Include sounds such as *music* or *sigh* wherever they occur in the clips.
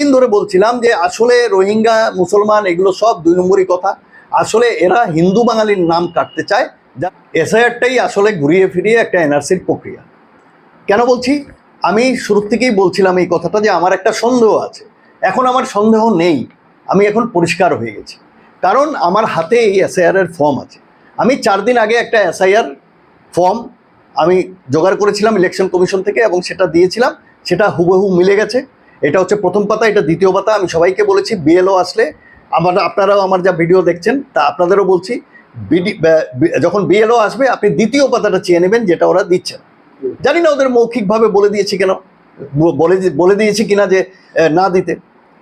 দিন ধরে বলছিলাম যে আসলে রোহিঙ্গা, মুসলমান এগুলো সব দুই নম্বরই কথা। আসলে এরা হিন্দু বাঙালির নাম কাটতে চায়, যা এসআইআরটাই আসলে ঘুরিয়ে ফিরিয়ে একটা এনআরসির প্রক্রিয়া। কেন বলছি? আমি শুরু থেকেই বলছিলাম এই কথাটা যে আমার একটা সন্দেহ আছে। এখন আমার সন্দেহ নেই। আমি এখন পরিষ্কার হয়ে গেছি। কারণ আমার হাতে এই এসআইআর এর ফর্ম আছে। আমি চার দিন আগে একটা এসআইআর ফর্ম আমি জোগাড় করেছিলাম ইলেকশন কমিশন থেকে এবং সেটা দিয়েছিলাম। সেটা হুবহু মিলে গেছে। এটা হচ্ছে প্রথম পাতা, এটা দ্বিতীয় পাতা। আমি সবাইকে বলেছি বিএলও আসলে আমার আপনারাও আমার যা ভিডিও দেখছেন, তা আপনাদেরও বলছি বিডি যখন বিএলও আসবে, আপনি দ্বিতীয় পাতাটা চেয়ে নেবেন, যেটা ওরা দিচ্ছে। না জানি না ওদের মৌখিকভাবে বলে দিয়েছি কেন বলে বলে দিয়েছি কিনা যে না দিতে।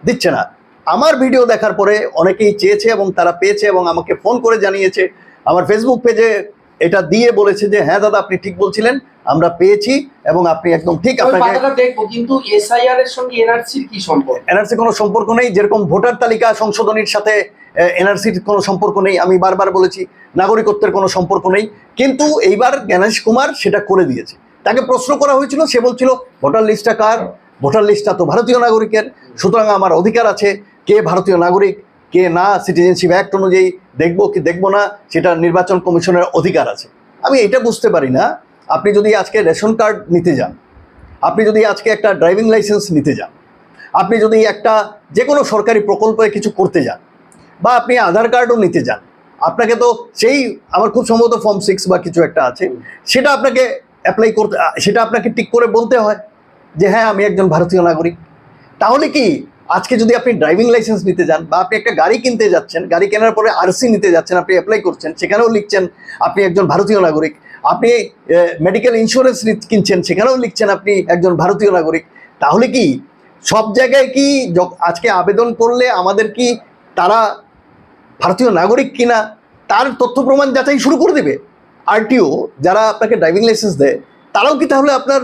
দিচ্ছে না। আমার ভিডিও দেখার পরে অনেকেই চেয়েছে এবং তারা পেয়েছে এবং আমাকে ফোন করে জানিয়েছে। আমার ফেসবুক পেজে এটা দিয়ে বলেছে যে হ্যাঁ দাদা আপনি ঠিক বলছিলেন আমরা পেয়েছি এবং আপনি একদম ঠিক আপনাকে দেখব কিন্তু এসআইআর এর সঙ্গে এনআরসির কি সম্পর্ক? এনআরসি কোনো সম্পর্ক নেই। যেরকম ভোটার তালিকা সংশোধনীর সাথে এনআরসির কোনো সম্পর্ক নেই। আমি বারবার বলেছি নাগরিকত্বের কোনো সম্পর্ক নেই। কিন্তু এইবার জ্ঞানেশ কুমার সেটা করে দিয়েছে। তাকে প্রশ্ন করা হয়েছিল সে বলছিল ভোটার লিস্টটা কার? ভোটার লিস্টটা তো ভারতীয় নাগরিকের। সুতরাং আমার অধিকার আছে কে ভারতীয় নাগরিক কে না সিটিজেনশিপ অ্যাক্ট অনুযায়ী দেখব কি দেখব না, সেটা নির্বাচন কমিশনের অধিকার আছে। আমি এটা বুঝতে পারি না। আপনি যদি আজকে রেশন কার্ড নিতে যান, আপনি যদি আজকে একটা ড্রাইভিং লাইসেন্স নিতে যান, আপনি যদি একটা যে কোনো সরকারি প্রকল্পে কিছু করতে যান, বা আপনি আধার কার্ডও নিতে যান, আপনাকে তো সেই, আমার খুব সম্ভবত ফর্ম সিক্স বা কিছু একটা আছে, সেটা আপনাকে অ্যাপ্লাই করতে, সেটা আপনাকে টিক করে বলতে হয় যে হ্যাঁ আমি একজন ভারতীয় নাগরিক। তাহলে কি আজকে যদি আপনি ড্রাইভিং লাইসেন্স নিতে যান বা আপনি একটা গাড়ি কিনতে যাচ্ছেন, গাড়ি কেনার পরে আরসি নিতে যাচ্ছেন, আপনি অ্যাপ্লাই করছেন, সেখানেও লিখছেন আপনি একজন ভারতীয় নাগরিক, আপনি মেডিকেল ইন্স্যুরেন্স কিনছেন, সেখানেও লিখছেন আপনি একজন ভারতীয় নাগরিক, তাহলে কি সব জায়গায় কি আজকে আবেদন করলে আমাদের কি তারা ভারতীয় নাগরিক কিনা তার তথ্য প্রমাণ যাচাই শুরু করে দেবে? আরটিও যারা আপনাকে ড্রাইভিং লাইসেন্স দেয়, তারাও কি তাহলে আপনার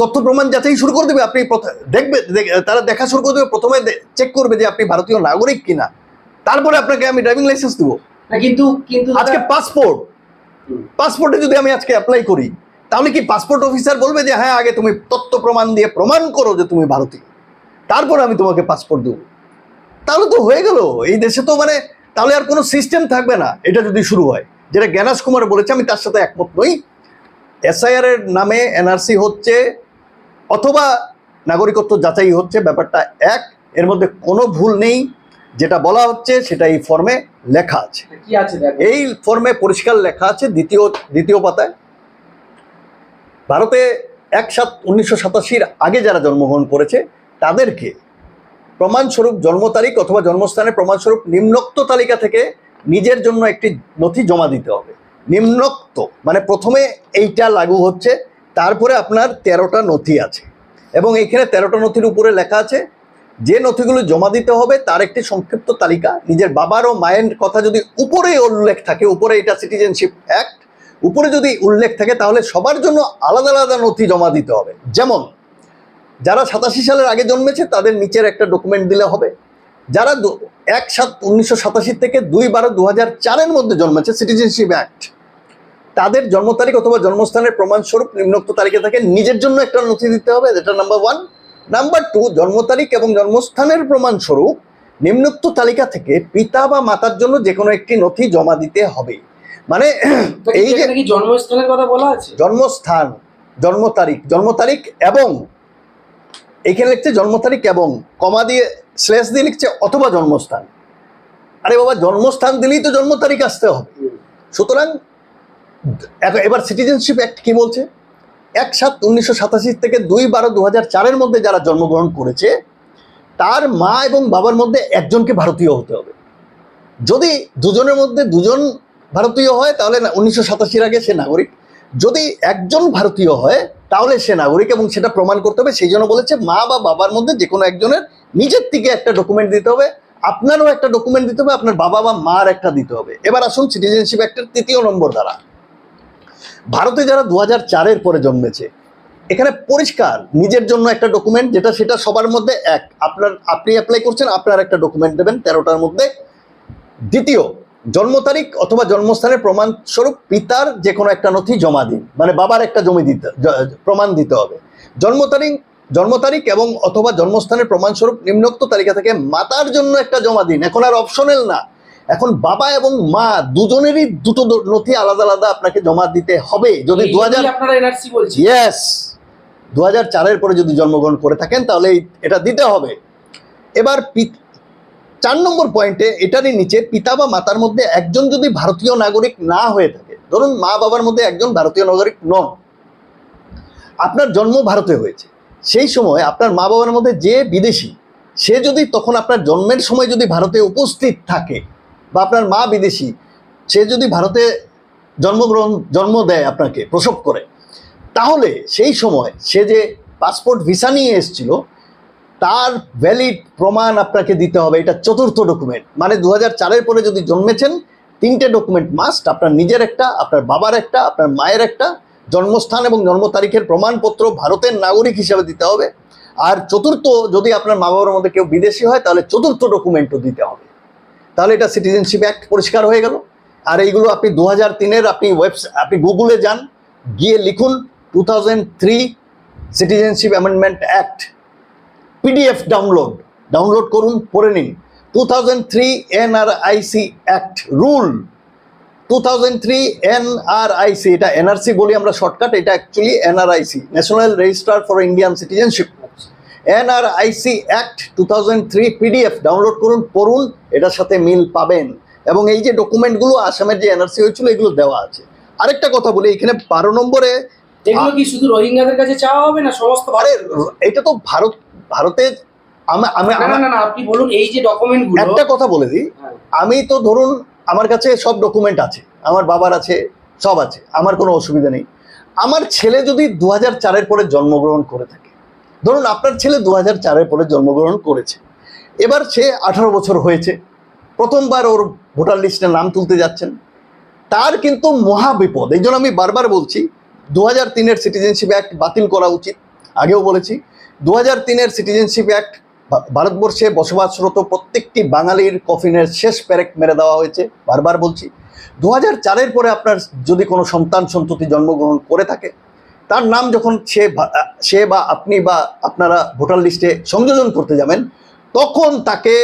তথ্য প্রমাণ যাচাই শুরু করে দেবে আপনি দেখবে তারা দেখা শুরু করে দেবে প্রথমে চেক করবে যে আপনি ভারতীয় নাগরিক কিনা। তারপরে আপনাকে আমি ড্রাইভিং লাইসেন্স দেবো। কিন্তু কিন্তু আজকে পাসপোর্ট পাসপোর্টে যদি আমি আজকে অ্যাপ্লাই করি তাহলে কি পাসপোর্ট অফিসার বলবে যে হ্যাঁ আগে তুমি তথ্য প্রমাণ দিয়ে প্রমাণ করো যে তুমি ভারতীয়। তারপর আমি তোমাকে পাসপোর্ট দেবো। তাহলে তো হয়ে গেল। এই দেশে তো মানে তাহলে আর কোনো সিস্টেম থাকবে না। এটা যদি শুরু হয়। যেটা জ্ঞানাস কুমার বলেছে আমি তার সাথে একমত নই। এসআইআর এর নামে এনআরসি হচ্ছে অথবা নাগরিকত্ব যাচাই হচ্ছে ব্যাপারটা এক। এর মধ্যে কোনো ভুল নেই। যেটা বলা হচ্ছে সেটা এই ফর্মে লেখা আছে। কি আছে দেখো? এই ফর্মে পরিষ্কার লেখা আছে দ্বিতীয় দ্বিতীয় পাতায়। ভারতে এক সাত উনিশশো সাতাশির আগে যারা জন্মগ্রহণ করেছে তাদেরকে প্রমাণস্বরূপ জন্ম তারিখ অথবা জন্মস্থানের প্রমাণস্বরূপ নিম্নোক্ত তালিকা থেকে নিজের জন্য একটি নথি জমা দিতে হবে। নিম্নোক্ত। মানে প্রথমে এইটা লাগু হচ্ছে, তারপরে আপনার তেরোটা নথি আছে। এবং এইখানে তেরোটা নথির উপরে লেখা আছে, যে নথিগুলো জমা দিতে হবে তার একটি সংক্ষিপ্ত তালিকা, নিজের বাবার ও মায়ের কথা যদি উপরে উল্লেখ থাকে, উপরে এটা সিটিজেনশিপ অ্যাক্ট উপরে যদি উল্লেখ থাকে তাহলে সবার জন্য আলাদা আলাদা নথি জমা দিতে হবে। যেমন, যারা সাতাশি সালের আগে জন্মেছে তাদের নিচের একটা ডকুমেন্ট দিলে হবে। যারা এক সাত উনিশশো সাতাশি থেকে দুই বারো দু হাজার চারের মধ্যে জন্মেছে সিটিজেনশিপ অ্যাক্ট তাদের জন্ম তারিখ অথবা জন্মস্থানের প্রমাণস্বরূপ নিম্নোক্ত তারিখে থাকে নিজের জন্য একটা নথি দিতে হবে যেটা নাম্বার ওয়ান নাম্বার টু জন্ম তারিখ এবং জন্মস্থানের প্রমাণস্বরূপ নিম্নোক্ত তালিকা থেকে পিতা বা মাতার জন্য যে কোনো একটি নথি জমা দিতে হবে। মানে *clears throat* এই যে জন্মস্থানের কথা বলা আছে? জন্মস্থান জন্ম তারিখ জন্ম তারিখ এবং এখানে লিখছে জন্ম তারিখ এবং কমা দিয়ে স্ল্যাশ দিয়ে লিখছে অথবা জন্মস্থান। আরে বাবা জন্মস্থান দিলেই তো জন্ম তারিখ আসতে হবে। সুতরাং এবার সিটিজেনশিপ অ্যাক্ট কি বলছে? এক সাত উনিশশো সাতাশি থেকে দুই বারো দু হাজার চারের মধ্যে যারা জন্মগ্রহণ করেছে, তার মা এবং বাবার মধ্যে একজনকে ভারতীয় হতে হবে। যদি দুজনের মধ্যে দুজন ভারতীয় হয়, তাহলে উনিশশো সাতাশির আগে সে নাগরিক। যদি একজন ভারতীয় হয়, তাহলে সে নাগরিক এবং সেটা প্রমাণ করতে হবে। সেই জন্য বলেছে, মা বা বাবার মধ্যে যে কোনো একজনের নিজের থেকে একটা ডকুমেন্ট দিতে হবে, আপনারও একটা ডকুমেন্ট দিতে হবে, আপনার বাবা বা মার একটা দিতে হবে। এবার আসুন সিটিজেনশিপ অ্যাক্টের তৃতীয় নম্বর দ্বারা ভারতে যারা দু হাজার চারের পরে জন্মেছে, এখানে পরিষ্কার নিজের জন্য একটা ডকুমেন্ট যেটা সেটা সবার মধ্যে এক। আপনার, আপনি অ্যাপ্লাই করছেন, আপনার একটা ডকুমেন্ট দেবেন তেরোটার মধ্যে। দ্বিতীয়, জন্ম তারিখ অথবা জন্মস্থানের প্রমাণস্বরূপ পিতার যে কোনো একটা নথি জমা দিন। মানে বাবার একটা জমি দিতে প্রমাণ দিতে হবে। জন্ম তারিখ জন্ম তারিখ এবং অথবা জন্মস্থানের প্রমাণস্বরূপ নিম্নোক্ত তালিকা থেকে মাতার জন্য একটা জমা দিন। এখন আর অপশনাল না। এখন বাবা এবং মা দুজনেরই দুটো নথি আলাদা আলাদা আপনাকে জমা দিতে হবে। যদি দু হাজার ইয়েস দু হাজার চারের পরে যদি জন্মগ্রহণ করে থাকেন তাহলে এটা দিতে হবে। এবার চার নম্বর পয়েন্টে এটারই নিচে পিতা বা মাতার মধ্যে একজন যদি ভারতীয় নাগরিক না হয়ে থাকে ধরুন মা বাবার মধ্যে একজন ভারতীয় নাগরিক নন আপনার জন্ম ভারতে হয়েছে। সেই সময় আপনার মা বাবার মধ্যে যে বিদেশি সে যদি তখন আপনার জন্মের সময় যদি ভারতে উপস্থিত থাকে বা আপনার মা বিদেশি, সে যদি ভারতে জন্মগ্রহণ, জন্ম দেয় আপনাকে, প্রসব করে, তাহলে সেই সময় সে যে পাসপোর্ট ভিসা নিয়ে এসেছিল, তার ভ্যালিড প্রমাণ আপনাকে দিতে হবে, এটা চতুর্থ ডকুমেন্ট মানে দু হাজার চারের পরে যদি জন্মেছেন, তিনটে ডকুমেন্ট মাস্ট আপনার নিজের একটা, আপনার বাবার একটা, আপনার মায়ের একটা, জন্মস্থান এবং জন্ম তারিখের প্রমাণপত্র ভারতের নাগরিক হিসাবে দিতে হবে। আর চতুর্থ, যদি আপনার মা বাবার মধ্যে কেউ বিদেশি হয়, তাহলে চতুর্থ ডকুমেন্টও দিতে হবে। তাহলে এটা সিটিজেনশিপ অ্যাক্ট পরিষ্কার হয়ে গেল। আর এইগুলো আপনি দু হাজার তিনের আপনি ওয়েবসাইট আপনি গুগলে যান, গিয়ে লিখুন two thousand three citizenship amendment act PDF download download করুন, পড়ে নিন। Two thousand three NRIC act rule two thousand three NRIC এটা এনআরসি বলি আমরা শর্টকাট এটা actually NRIC national register for Indian citizenship NRIC act two thousand three PDF download করুন পড়ুন এটার সাথে মিল পাবেন। এবং এই যে ডকুমেন্টগুলো আসামের যে এনআরসি হয়েছিল এগুলো দেওয়া আছে। আরেকটা কথা বলি এখানে বারো নম্বরে এগুলো কি শুধু রোহিঙ্গাদের কাছে চাওয়া হবে না সমস্ত আরে এটা তো ভারত ভারতের আমি আপনি বলুন এই যে ডকুমেন্ট একটা কথা বলে দিই হ্যাঁ। আমি তো ধরুন আমার কাছে সব ডকুমেন্ট আছে আমার বাবার আছে সব আছে আমার কোনো অসুবিধা নেই। আমার ছেলে যদি দু হাজার চারের পরে জন্মগ্রহণ করে থাকে ধরুন আপনার ছেলে দু হাজার চারের পরে জন্মগ্রহণ করেছে। এবার সে আঠারো বছর হয়েছে। প্রথমবার ওর ভোটার লিস্টে নাম তুলতে যাচ্ছেন। তার কিন্তু মহা বিপদ। এই জন্য আমি বারবার বলছি দু হাজার তিনের সিটিজেনশিপ অ্যাক্ট বাতিল করা উচিত। আগেও বলেছি দু হাজার তিনের সিটিজেনশিপ অ্যাক্ট ভারতবর্ষে বসবাসরত প্রত্যেকটি বাঙালির কফিনের শেষ প্যারেক মেরে দেওয়া হয়েছে। বারবার বলছি দু হাজার চারের পরে আপনার যদি কোনো সন্তান সন্ততি জন্মগ্রহণ করে থাকে তার নাম যখন সে সে বা আপনি বা আপনারা ভোটার লিস্টে সংযোজন করতে যাবেন, তখন তাকে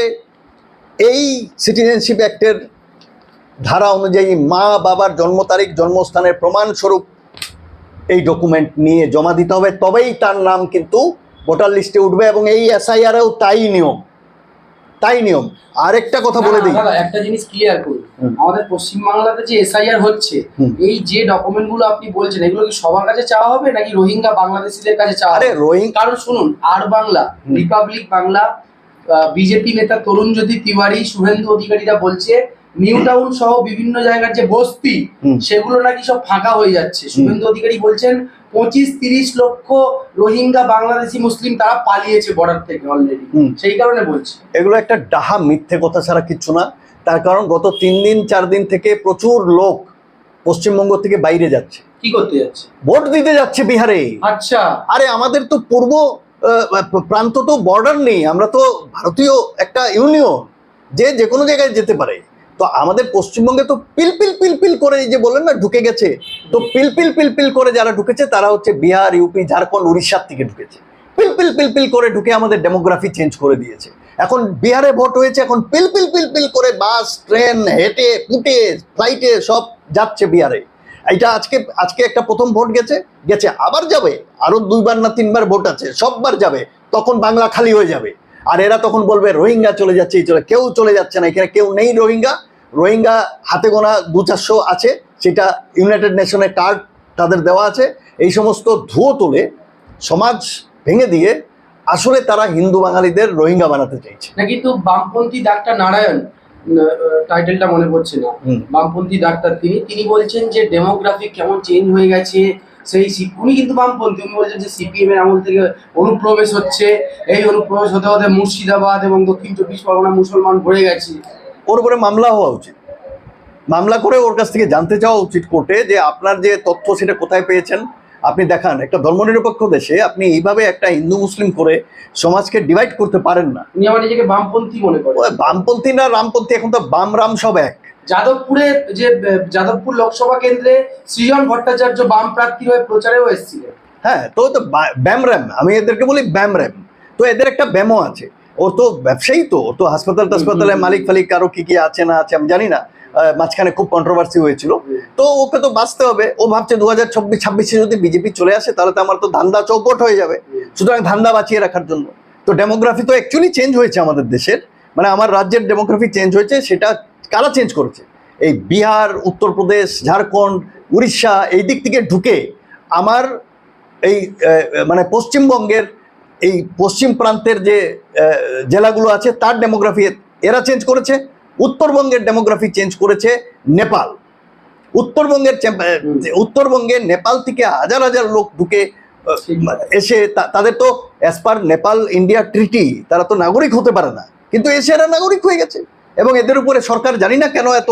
এই সিটিজেনশিপ অ্যাক্টের ধারা অনুযায়ী মা বাবার জন্ম তারিখ, জন্মস্থানের প্রমাণস্বরূপ এই ডকুমেন্ট নিয়ে জমা দিতে হবে। তবেই তার নাম কিন্তু ভোটার লিস্টে উঠবে এবং এই এসআইআরেও তাই নিয়ম। তাই নিয়ম। আরেকটা কথা বলে দিই। একটা জিনিস ক্লিয়ার করি। আমাদের পশ্চিম বাংলাতে যে এসআইআর হচ্ছে এই যে ডকুমেন্টগুলো আপনি বলছেন এগুলো কি সবার কাছে চাওয়া হবে নাকি রোহিঙ্গা বাংলাদেশিদের কাছে চাওয়া আরে হবে? রোহিং কারণ শুনুন আর বাংলা রিপাবলিক বাংলা বিজেপি নেতা তরুণ জ্যোতি তিওয়ারি শুভেন্দু অধিকারীরা বলছে নিউ টাউন সহ বিভিন্ন জায়গার যে বস্তি সেগুলো নাকি সব ফাঁকা হয়ে যাচ্ছে। শুভেন্দু অধিকারী বলছেন পঁচিশ তিরিশ লক্ষ রোহিঙ্গা বাংলাদেশি মুসলিম তারা পালিয়েছে বর্ডার থেকে অলরেডি। সেই কারণে বলছে। এগুলো একটা ডাহা মিথ্যে কথা ছাড়া কিচ্ছু না। তার কারণ গত তিন দিন চার দিন থেকে প্রচুর লোক পশ্চিমবঙ্গ থেকে বাইরে যাচ্ছে। কি করতে যাচ্ছে? ভোট দিতে যাচ্ছে বিহারে। আচ্ছা। আরে আমাদের তো পূর্ব প্রান্ত তো বর্ডার নেই। আমরা তো ভারতীয় একটা ইউনিয়ন যে যে কোনো জায়গায় যেতে পারে। তো আমাদের পশ্চিমবঙ্গে তো পিল পিল পিল পিল করে যে বললেন না ঢুকে গেছে। তো পিলপিল পিল পিল পিল করে যারা ঢুকেছে, তারা হচ্ছে বিহার, ইউপি, ঝাড়খণ্ড, উড়িষ্যার থেকে ঢুকেছে। পিলপিল পিল পিল পিল করে ঢুকে আমাদের ডেমোগ্রাফি চেঞ্জ করে দিয়েছে। এখন বিহারে ভোট হয়েছে, এখন পিলপিল পিল পিল পিল করে বাস, ট্রেন, হেঁটে পুটে ফ্লাইটে সব যাচ্ছে বিহারে। এটা আজকে আজকে একটা প্রথম ভোট গেছে গেছে, আবার যাবে। আরও দুইবার না তিনবার ভোট আছে, সববার যাবে। তখন বাংলা খালি হয়ে যাবে। আর এরা তখন বলবে, রোহিঙ্গা চলে যাচ্ছে, এই চলে কেউ চলে যাচ্ছে না। এখানে কেউ নেই রোহিঙ্গা। রোহিঙ্গা হাতে গোনা দু চারশো আছে। সেটা ইউনাইটেড নেশনের কার্ড তাদের দেওয়া আছে। এই সমস্ত ধুয়ো তুলে সমাজ ভেঙে দিয়ে আসলে তারা হিন্দু বাঙালিদের রোহিঙ্গা বানাতে চাইছে। না কিন্তু বামপন্থী ডাক্তার নারায়ণ টাইটেলটা মনে পড়ছে না। বামপন্থী ডাক্তার তিনি তিনি বলছেন যে ডেমোগ্রাফি কেমন চেঞ্জ হয়ে গেছে সেই উনি কিন্তু বামপন্থী উনি বলছেন যে সিপিএম এর আমল থেকে অনুপ্রবেশ হচ্ছে। এই অনুপ্রবেশ হতে হতে মুর্শিদাবাদ এবং দক্ষিণ চব্বিশ পরগনা মুসলমান ভরে গেছে। ওর উপরে মামলা হওয়া উচিত। মামলা করে ওর কাছ থেকে জানতে চাওয়া উচিত কোর্টে যে আপনার যে তথ্য সেটা কোথায় পেয়েছেন আপনি দেখান। একটা ধর্মনিরপেক্ষ দেশে আপনি এইভাবে একটা হিন্দু মুসলিম করে সমাজকে ডিভাইড করতে পারেন না। নিজেকে বামপন্থী মনে করেন। বামপন্থী না রামপন্থী এখন তো বাম রাম সব এক। যাদবপুরে যে যাদবপুর লোকসভা কেন্দ্রে সৃজন ভট্টাচার্য বাম প্রার্থী হয়ে প্রচারেও এসেছিলেন। হ্যাঁ তো তো বা- ব্যাম র্যাম আমি এদেরকে বলি ব্যাম র্যাম। তো এদের একটা ব্যামও আছে। ওর তো ব্যবসায়ী তো ওর তো হাসপাতাল টাসপাতালে মালিক ফালিক কারও কি কি আছে না আছে আমি জানি না। মাঝখানে খুব কন্ট্রোভার্সি হয়েছিল। তো ওকে তো বাঁচতে হবে। ও ভাবছে দু হাজার চব্বিশ ছাব্বিশে যদি বিজেপি চলে আসে, তাহলে তো আমার তো ধান্দা চৌপট হয়ে যাবে। সুতরাং ধান্দা বাঁচিয়ে রাখার জন্য। তো ডেমোগ্রাফি তো অ্যাকচুয়ালি চেঞ্জ হয়েছে আমাদের দেশের। মানে আমার রাজ্যের ডেমোগ্রাফি চেঞ্জ হয়েছে, সেটা কারা চেঞ্জ করেছে? এই বিহার, উত্তরপ্রদেশ, ঝাড়খণ্ড, উড়িষ্যা, এই দিক থেকে ঢুকে আমার এই মানে পশ্চিমবঙ্গের এই পশ্চিম প্রান্তের যে জেলাগুলো আছে, তার ডেমোগ্রাফি এরা চেঞ্জ করেছে। উত্তরবঙ্গের ডেমোগ্রাফি চেঞ্জ করেছে নেপাল। উত্তরবঙ্গের উত্তরবঙ্গে নেপাল থেকে হাজার হাজার লোক ঢুকে এসে তাদের তো as per Nepal India treaty তারা তো নাগরিক হতে পারে না। কিন্তু এসে এরা নাগরিক হয়ে গেছে। এবং এদের উপরে সরকার জানি না কেন এত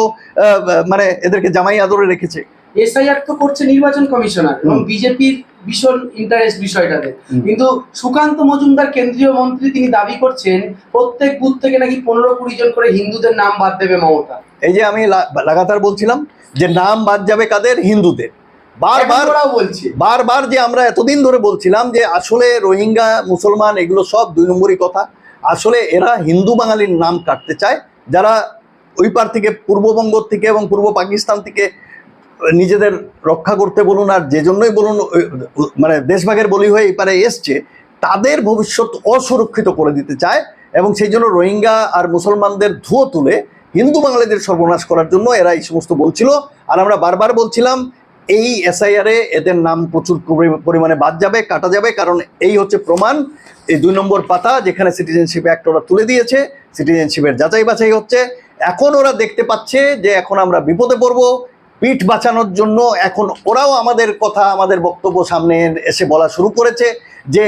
মানে এদেরকে জামাই আদরে রেখেছে। এসআইআর তো করছে নির্বাচন কমিশনার। এবং বিজেপির ভীষণ ইন্টারেস্ট বিষয়টাতে। কিন্তু সুকান্ত মজুমদার কেন্দ্রীয় মন্ত্রী তিনি দাবি করছেন প্রত্যেক বুথ থেকে নাকি পনেরো কুড়ি জন করে হিন্দুদের নাম বাদ দেবে মমতা। এই যে আমি লাগাতার বলছিলাম যে নাম বাদ যাবে কাদের? হিন্দুদের। বারবার বলছে। বারবার যে আমরা এতদিন ধরে বলছিলাম যে আসলে রোহিঙ্গা মুসলমান এগুলো সব দুই নম্বরই কথা। আসলে এরা হিন্দু বাঙালির নাম কাটতে চায়। যারা ওই পার থেকে পূর্ববঙ্গ থেকে এবং পূর্ব পাকিস্তান থেকে নিজেদের রক্ষা করতে বলুন আর যে জন্যই বলুন মানে দেশভাগের বলি হয়ে এই পারে এসছে, তাদের ভবিষ্যৎ অসুরক্ষিত করে দিতে চায় এবং সেই জন্য রোহিঙ্গা আর মুসলমানদের ধুয়ো তুলে হিন্দু বাঙালিদের সর্বনাশ করার জন্য এরা এই সমস্ত বলছিল। আর আমরা বারবার বলছিলাম, এই এসআইআরে এদের নাম প্রচুর পরিমাণে বাদ যাবে, কাটা যাবে, কারণ এই হচ্ছে প্রমাণ। এই দুই নম্বর পাতা যেখানে সিটিজেনশিপ অ্যাক্ট ওরা তুলে দিয়েছে সিটিজেনশিপের যাচাই বাছাই হচ্ছে। এখন ওরা দেখতে পাচ্ছে যে এখন আমরা বিপদে পড়ব পিঠ বাঁচানোর জন্য এখন ওরাও আমাদের কথা আমাদের বক্তব্য সামনে এসে বলা শুরু করেছে যে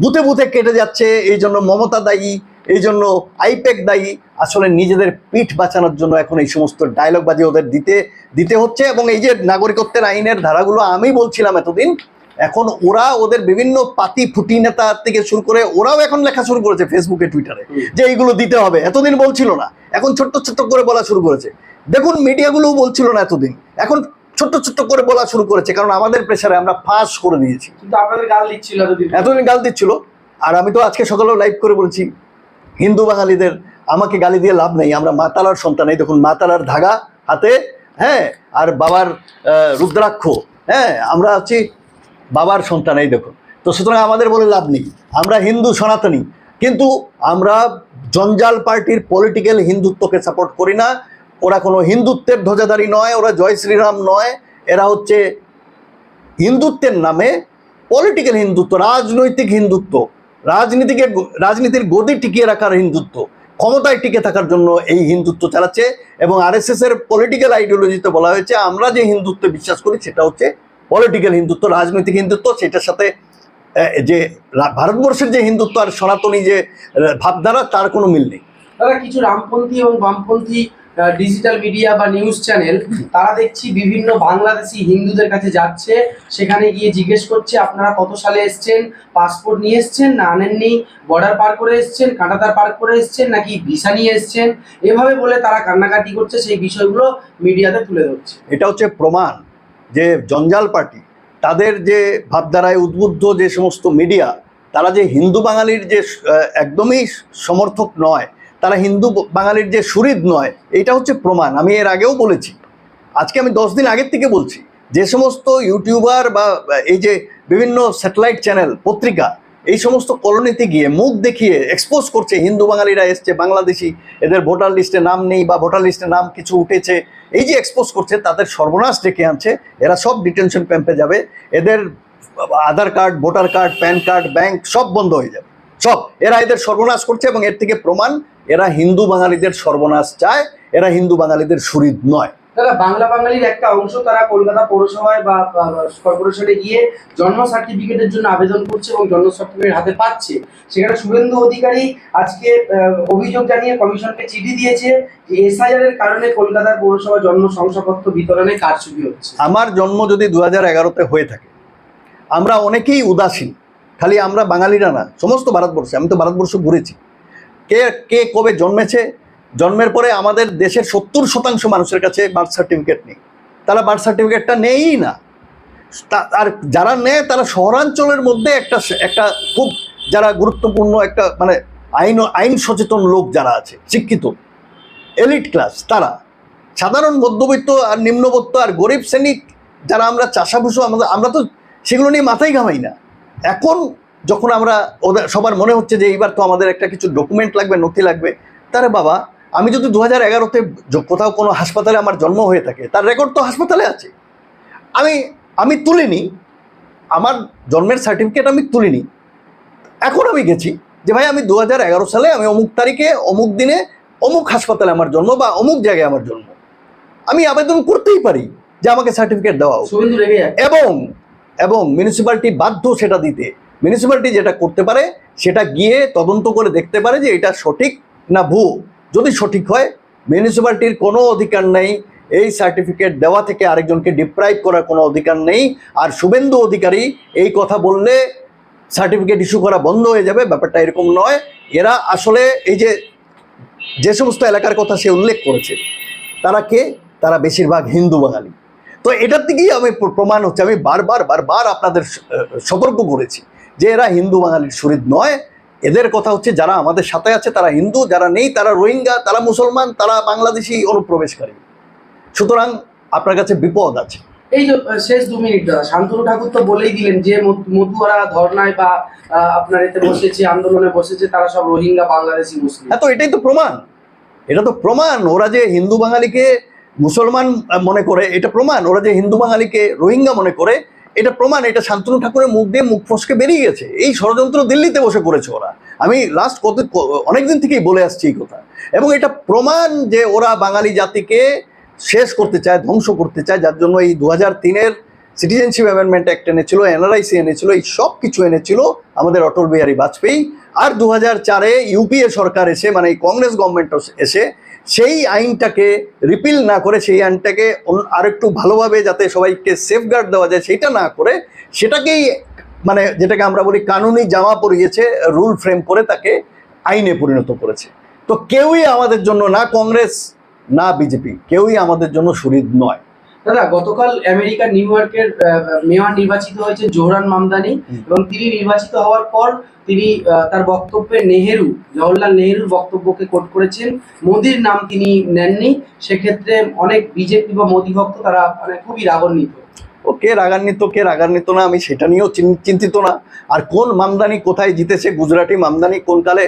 বুথে বুথে কেটে যাচ্ছে এই জন্য মমতা দায়ী এই জন্য আইপ্যাক দায়ী। আসলে নিজেদের পিঠ বাঁচানোর জন্য এখন এই সমস্ত ডায়লগ বাজি ওদের দিতে দিতে হচ্ছে এবং এই যে নাগরিকত্বের আইনের ধারাগুলো আমি বলছিলাম এতদিন এখন ওরা ওদের বিভিন্ন পাতি ফুটি নেতা থেকে শুরু করে ওরাও এখন লেখা শুরু করেছে ফেসবুকে টুইটারে যে এইগুলো দিতে হবে। এতদিন বলছিল না এখন ছোট্ট ছোট্ট করে বলা শুরু করেছে। দেখুন মিডিয়াগুলোও বলছিল না এতদিন। এখন ছোট্ট ছোট্ট করে বলা শুরু করেছে কারণ আমাদের প্রেশারে আমরা ফাঁস করে দিয়েছি। কিন্তু আপনাদের গাল দিচ্ছিল এতদিন। গাল দিচ্ছিল। আর আমি তো আজকে সকালেও লাইভ করে বলছি হিন্দু বাঙালিদের আমাকে গালি দিয়ে লাভ নেই আমরা মাতালার সন্তান। এই দেখুন মাতালার ধাগা হাতে হ্যাঁ আর বাবার রুদ্রাক্ষ হ্যাঁ আমরা আছি বাবার সন্তান এই দেখুন। তো সুতরাং আমাদের বলে লাভ নেই। আমরা হিন্দু সনাতনী কিন্তু আমরা জঞ্জাল পার্টির পলিটিক্যাল হিন্দুত্বকে সাপোর্ট করি না ওরা কোনো হিন্দুত্বের ধ্বজাধারী নয়, ওরা জয় শ্রীরাম নয়, এরা হচ্ছে হিন্দুত্বের নামে পলিটিক্যাল হিন্দুত্ব, রাজনৈতিক হিন্দুত্ব, রাজনীতিকে রাজনীতির গদি টিকিয়ে রাখার হিন্দুত্ব, ক্ষমতায় টিকে থাকার জন্য এই হিন্দুত্ব চালাচ্ছে এবং আরএসএস এর পলিটিক্যাল আইডিওলজিতে বলা হয়েছে, আমরা যে হিন্দুত্বে বিশ্বাস করি সেটা হচ্ছে পলিটিক্যাল হিন্দুত্ব, রাজনৈতিক হিন্দুত্ব, সেটার সাথে যে ভারতবর্ষের যে হিন্দুত্ব আর সনাতনী যে ভাবধারা, তার কোনো মিল নেই। তারা কিছু রামপন্থী এবং বামপন্থী ডিজিটাল মিডিয়া বা নিউজ চ্যানেল তারা দেখছি বিভিন্ন বাংলাদেশি হিন্দুদের কাছে যাচ্ছে, সেখানে গিয়ে জিজ্ঞেস করছে, আপনারা কত সালে এসছেন? পাসপোর্ট নিয়ে এসছেন না আনেননি? বর্ডার পার করে এসছেন? কাঁটাতার পার করে এসছেন? নাকি ভিসা নিয়ে এসছেন? এভাবে বলে তারা কান্নাকাটি করছে, সেই বিষয়গুলো মিডিয়াতে তুলে ধরছে। এটা হচ্ছে প্রমাণ যে জঞ্জাল পার্টি, তাদের যে ভাবধারায় উদ্বুদ্ধ যে সমস্ত মিডিয়া তারা যে হিন্দু বাঙালির যে একদমই সমর্থক নয় তারা হিন্দু বাঙালির যে সুরিদ নয় এটা হচ্ছে প্রমাণ। আমি এর আগেও বলেছি। আজকে আমি দশ দিন আগের থেকে বলছি, যে সমস্ত ইউটিউবার বা এই যে বিভিন্ন স্যাটেলাইট চ্যানেল, পত্রিকা, এই সমস্ত কলোনিতে গিয়ে মুখ দেখিয়ে এক্সপোজ করছে, হিন্দু বাঙালিরা এসছে, বাংলাদেশি, এদের ভোটার লিস্টে নাম নেই বা ভোটার লিস্টে নাম কিছু উঠেছে, এই যে এক্সপোজ করছে, তাদের সর্বনাশ ডেকে আনছে, এরা সব ডিটেনশন ক্যাম্পে যাবে, এদের Aadhaar card, voter card, PAN card, bank সব বন্ধ হয়ে যাবে। সব। এরা এদের সর্বনাশ করছে এবং এর থেকে প্রমাণ এরা হিন্দু বাঙালিদের সর্বনাশ চায় এরা হিন্দু বাঙালিদের সুরিদ নয়। দাদা বাংলা বাঙালির একটা অংশ তারা কলকাতা পৌরসভায় বা কর্পোরেশনে গিয়ে জন্ম সার্টিফিকেটের জন্য আবেদন করছে এবং জন্ম সার্টিফিকেট হাতে পাচ্ছে। সেখানে শুভেন্দু অধিকারী আজকে অভিযোগ জানিয়ে কমিশনকে চিঠি দিয়েছে যে এসআইআর এর কারণে কলকাতার পৌরসভা জন্ম শংসাপত্র বিতরণে কারচুপি হচ্ছে। আমার জন্ম যদি দু হাজার এগারোতে হয়ে থাকে আমরা অনেকেই উদাসীন। খালি আমরা বাঙালিরা না সমস্ত ভারতবর্ষে আমি তো ভারতবর্ষ ঘুরেছি। কে কে কবে জন্মেছে? জন্মের পরে আমাদের দেশের সত্তর শতাংশ মানুষের কাছে বার্থ সার্টিফিকেট নেই। তারা বার্থ সার্টিফিকেটটা নেই না। আর যারা নেয়, তারা শহরাঞ্চলের মধ্যে একটা একটা খুব যারা গুরুত্বপূর্ণ একটা মানে আইন আইন সচেতন লোক যারা আছে, শিক্ষিত এলিট ক্লাস তারা। সাধারণ মধ্যবিত্ত আর নিম্নবিত্ত আর গরিব শ্রেণি, যারা আমরা চাষাভুষো, আমরা আমরা তো সেগুলো নিয়ে মাথায় ঘামাই না। এখন যখন আমরা ওদের সবার মনে হচ্ছে যে এইবার তো আমাদের একটা কিছু ডকুমেন্ট লাগবে নথি লাগবে তারে বাবা আমি যদি দু হাজার এগারোতে কোথাও কোনো হাসপাতালে আমার জন্ম হয়ে থাকে তার রেকর্ড তো হাসপাতালে আছে। আমি আমি তুলিনি আমার জন্মের সার্টিফিকেট আমি তুলিনি। এখন আমি গেছি যে ভাই আমি দু হাজার এগারো সালে আমি অমুক তারিখে অমুক দিনে অমুক হাসপাতালে আমার জন্ম বা অমুক জায়গায় আমার জন্ম। আমি আবেদন করতেই পারি যে আমাকে সার্টিফিকেট দেওয়া এবং এবং মিউনিসিপ্যালিটি বাধ্য সেটা দিতে। মিউনিসিপ্যালিটি যেটা করতে পারে, সেটা গিয়ে তদন্ত করে দেখতে পারে যে এটা সঠিক না ভুয়ো যদি সঠিক হয় মিউনিসিপ্যালিটির কোনো অধিকার নেই, এই সার্টিফিকেট দেওয়া থেকে আরেকজনকে ডিপ্রাইভ করার কোনো অধিকার নেই, আর শুভেন্দু অধিকারী এই কথা বললে সার্টিফিকেট ইস্যু করা বন্ধ হয়ে যাবে, ব্যাপারটা এরকম নয়। এরা আসলে এই যে যে সমস্ত এলাকার কথা সে উল্লেখ করেছে, তারা কে? তারা বেশিরভাগ হিন্দু বাঙালি। তো এটার দিকেই আমি প্রমাণ হচ্ছে, আমি বারবার বারবার আপনাদের সতর্ক করেছি। যে এরা হিন্দু বাঙালির শরীর নয় এদের কথা হচ্ছে যারা আমাদের সাথে আছে তারা হিন্দু যারা নেই তারা রোহিঙ্গা তারা মুসলমান তারা বাংলাদেশি অনুপ্রবেশকারী। সুতরাং আপনার কাছে বিপদ আছে। এই যে শেষ দু মিনিট দাদা শান্তনু ঠাকুর তো বলেই দিলেন যে মতুয়ারা ধর্নায় বা আপনার এতে বসেছে আন্দোলনে বসেছে তারা সব রোহিঙ্গা বাংলাদেশি মুসলিম। হ্যাঁ তো এটাই তো প্রমাণ। এটা তো প্রমাণ ওরা যে হিন্দু বাঙালিকে মুসলমান মনে করে এটা প্রমাণ ওরা যে হিন্দু বাঙালিকে রোহিঙ্গা মনে করে এটা প্রমাণ, এটা শান্তনু ঠাকুরের মুখ দিয়ে মুখ ফসকে বেরিয়ে গেছে। এই ষড়যন্ত্র দিল্লিতে বসে করেছে ওরা। আমি লাস্ট কত, অনেকদিন থেকেই বলে আসছি এই কথা। এবং এটা প্রমাণ যে ওরা বাঙালি জাতিকে শেষ করতে চায়, ধ্বংস করতে চায়, যার জন্য এই দু হাজার তিনের সিটিজেনশিপ অ্যামেন্ডমেন্ট অ্যাক্ট এনেছিল এনআরআইসি এনেছিল, এই সব কিছু এনেছিল আমাদের অটল বিহারী বাজপেয়ী। আর দু হাজার চারে ইউপিএ সরকার এসে মানে এই কংগ্রেস গভর্নমেন্ট এসে সেই আইনটাকে রিপিল না করে, সেই আইনটাকে আর আরেকটু ভালোভাবে যাতে সবাইকে সেফগার্ড দেওয়া যায় সেটা না করে, সেটাকেই মানে যেটাকে আমরা বলি কানুনি জামা পরিয়েছে রুল ফ্রেম করে তাকে আইনে পরিণত করেছে। তো কেউই আমাদের জন্য না কংগ্রেস, না বিজেপি, কেউই আমাদের জন্য শরীর নয়। দাদা গতকাল আমেরিকার নিউ ইয়র্কের মেয়র নির্বাচিত হয়েছে জোহরান মামদানি এবং তিনি নির্বাচিত হওয়ার পর তিনি তার বক্তব্যে নেহেরু জওহরলাল নেহেরুর বক্তব্যকে কোট করেছেন। মোদির নাম তিনি নেননি। সেক্ষেত্রে অনেক বিজেপি বা মোদি ভক্ত তারা মানে খুবই রাগান্বিত। ও কে রাগান্বিত কে রাগান্বিত না আমি সেটা নিয়েও চিন্তিত না। আর কোন মামদানি কোথায় জিতেছে গুজরাটি মামদানি কোন কালে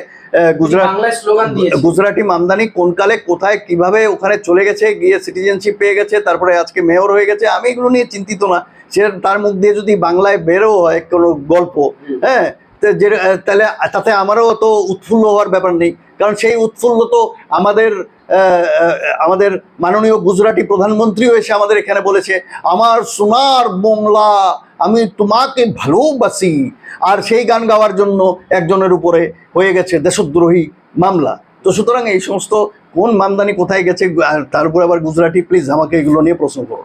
গুজরাট মামদানি কোন কালে কোথায় কীভাবে ওখানে চলে গেছে গিয়ে সিটিজেনশিপ পেয়ে গেছে তারপরে আজকে মেয়র হয়ে গেছে আমি এগুলো নিয়ে চিন্তিত না। সে তার মুখ দিয়ে যদি বাংলায় বেরো হয় কোনো গল্প হ্যাঁ যে তাহলে তাতে আমারও তো উৎফুল্ল হওয়ার ব্যাপার নেই। কারণ সেই উৎফুল্ল তো আমাদের আমাদের মাননীয় গুজরাটি প্রধানমন্ত্রীও এসে আমাদের এখানে বলেছে, আমার সোনার বাংলা, আমি তোমাকে ভালোবাসি। আর সেই গান গাওয়ার জন্য একজনের উপরে হয়ে গেছে দেশদ্রোহী মামলা। তো সুতরাং এই সমস্ত কোন মামদানি কোথায় গেছে তার উপর আবার গুজরাটি, প্লিজ আমাকে এগুলো নিয়ে প্রশ্ন করো